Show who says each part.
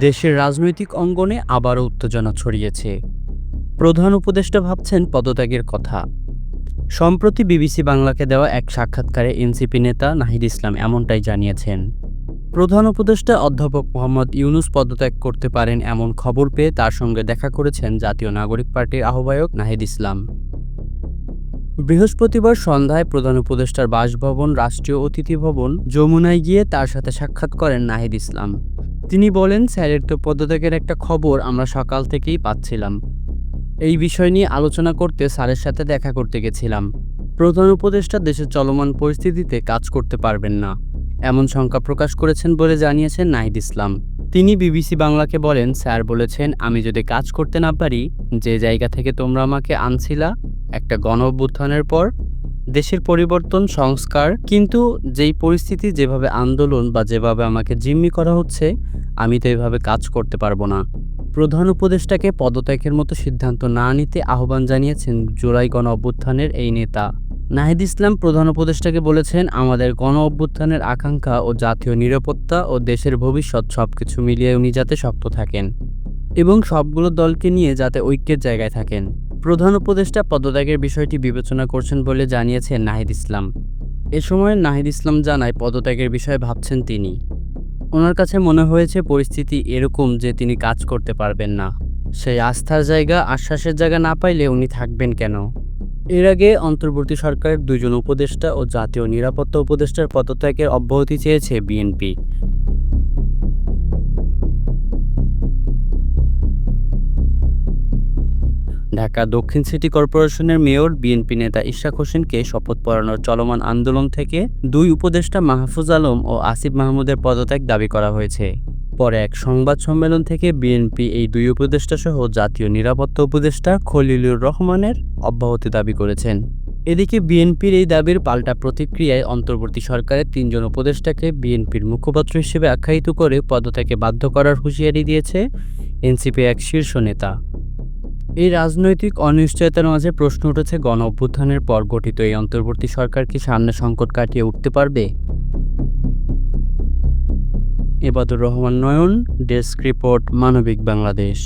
Speaker 1: দেশের রাজনৈতিক অঙ্গনে আবারও উত্তেজনা ছড়িয়েছে। প্রধান উপদেষ্টা ভাবছেন পদত্যাগের কথা। সম্প্রতি বিবিসি বাংলাকে দেওয়া এক সাক্ষাৎকারে এনসিপি নেতা নাহিদ ইসলাম এমনটাই জানিয়েছেন। প্রধান উপদেষ্টা অধ্যাপক মোহাম্মদ ইউনুস পদত্যাগ করতে পারেন এমন খবর পেয়ে তার সঙ্গে দেখা করেছেন জাতীয় নাগরিক পার্টির আহ্বায়ক নাহিদ ইসলাম। বৃহস্পতিবার সন্ধ্যায় প্রধান উপদেষ্টার বাসভবন, রাষ্ট্রীয় অতিথি ভবন, যমুনায় গিয়ে তার সাথে সাক্ষাৎ করেন নাহিদ ইসলাম। তিনি বলেন, স্যারের তো পদত্যাগের একটা খবর আমরা সকাল থেকেই পাচ্ছিলাম। এই বিষয় নিয়ে আলোচনা করতে স্যারের সাথে দেখা করতে গেছিলাম। প্রধান উপদেষ্টা দেশের চলমান পরিস্থিতিতে কাজ করতে পারবেন না। এমন শঙ্কা প্রকাশ করেছেন বলে জানিয়েছেন নাহিদ ইসলাম। তিনি বিবিসি বাংলাকে বলেন, স্যার বলেছেন, আমি যদি কাজ করতে না পারি, যে জায়গা থেকে তোমরা আমাকে আনছিলা, একটা গণ পর দেশের পরিবর্তন, সংস্কার, কিন্তু যেই পরিস্থিতি, যেভাবে আন্দোলন বা যেভাবে আমাকে জিম্মি করা হচ্ছে, আমি তো এভাবে কাজ করতে পারব না। প্রধান উপদেষ্টাকে পদত্যাগের মতো সিদ্ধান্ত না নিতে আহ্বান জানিয়েছেন জুলাই গণ অভ্যুত্থানের এই নেতা। নাহিদ ইসলাম প্রধান উপদেষ্টাকে বলেছেন, আমাদের গণ অভ্যুত্থানের আকাঙ্ক্ষা ও জাতীয় নিরাপত্তা ও দেশের ভবিষ্যৎ সবকিছু মিলিয়ে উনি যাতে শক্ত থাকেন এবং সবগুলো দলকে নিয়ে যাতে ঐক্যের জায়গায় থাকেন। প্রধান উপদেষ্টা পদত্যাগের বিষয়টি বিবেচনা করছেন বলে জানিয়েছেন নাহিদ ইসলাম। এ সময় নাহিদ ইসলাম জানায় পদত্যাগের বিষয়ে ভাবছেন তিনি। ওনার কাছে মনে হয়েছে পরিস্থিতি এরকম যে তিনি কাজ করতে পারবেন না। সেই আস্থার জায়গা, আশ্বাসের জায়গা না পাইলে উনি থাকবেন কেন? এর আগে অন্তর্বর্তী সরকারের দুজন উপদেষ্টা ও জাতীয় নিরাপত্তা উপদেষ্টার পদত্যাগের অব্যাহতি চেয়েছে বিএনপি। ঢাকা দক্ষিণ সিটি কর্পোরেশনের মেয়র বিএনপি নেতা ইশাক হোসেনকে শপথ পড়ানোর চলমান আন্দোলন থেকে দুই উপদেষ্টা মাহফুজ আলম ও আসিফ মাহমুদের পদত্যাগ দাবি করা হয়েছে। পরে এক সংবাদ সম্মেলন থেকে বিএনপি এই দুই উপদেষ্টা সহ জাতীয় নিরাপত্তা উপদেষ্টা খলিলুর রহমানের অব্যাহতি দাবি করেছেন। এদিকে বিএনপির এই দাবির পাল্টা প্রতিক্রিয়ায় অন্তর্বর্তী সরকারের তিনজন উপদেষ্টাকে বিএনপির মুখপাত্র হিসেবে আখ্যায়িত করে পদত্যাগে বাধ্য করার হুঁশিয়ারি দিয়েছে এনসিপি এক শীর্ষ নেতা। এই রাজনৈতিক অনিশ্চয়তার মাঝে প্রশ্ন উঠেছে, গণ অভ্যুত্থানের পর গঠিত এই অন্তর্বর্তী সরকার কি সামনে সংকট কাটিয়ে উঠতে পারবে? এবাদুর রহমান নয়ন, ডেস্ক রিপোর্ট, মানবিক বাংলাদেশ।